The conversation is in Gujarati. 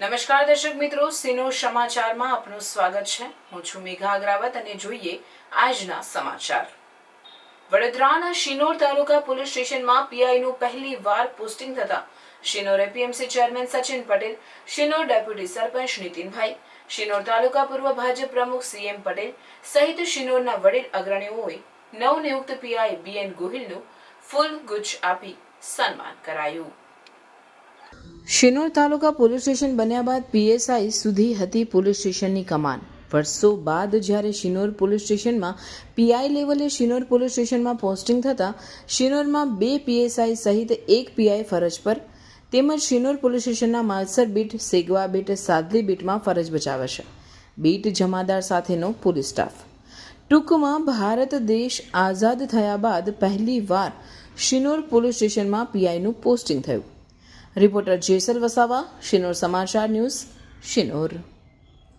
નમસ્કાર દર્શક મિત્રો, સિનો સમાચારમાં આપનું સ્વાગત છે. હું છું મેઘા અગ્રાવત અને જોઈએ આજના સમાચાર. વડોદરાના શિનોર તાલુકા પોલીસ સ્ટેશનમાં પીઆઈનું પહેલી વાર પોસ્ટિંગ થતા Shinor APMC chairman Sachin Patel, Shinor deputy sarpanch Nitinbhai Shinor taluka પૂર્વ ભાજપ પ્રમુખ સીએમ પટેલ સહિત શિનોરના વડીલ અગ્રણીઓએ નવનિયુક્ત પીઆઈ બીએન ગોહિલનું ફૂલ ગુચ્છ આપી સન્માન કરાયું. શિનોર તાલુકા પોલીસ સ્ટેશન બન્યા બાદ પીએસઆઈ સુધી હતી પોલીસ સ્ટેશનની કમાન. વર્ષો બાદ જ્યારે શિનોર પોલીસ સ્ટેશનમાં પીઆઈ લેવલે શિનોર પોલીસ સ્ટેશનમાં પોસ્ટિંગ થતાં શિનોરમાં બે પીએસઆઈ સહિત એક પીઆઈ ફરજ પર તેમજ શિનોર પોલીસ સ્ટેશનના માલસર બીટ, સેગવા બીટ, સાદલી બીટમાં ફરજ બજાવે છે. બીટ જમાદાર સાથેનો પોલીસ સ્ટાફ. ટૂંકમાં ભારત દેશ આઝાદ થયા બાદ પહેલી વાર શિનોર પોલીસ સ્ટેશનમાં પીઆઈનું પોસ્ટિંગ થયું. રિપોર્ટર જેસલ વસાવા, શિનોર સમાચાર ન્યૂઝ, શિનોર.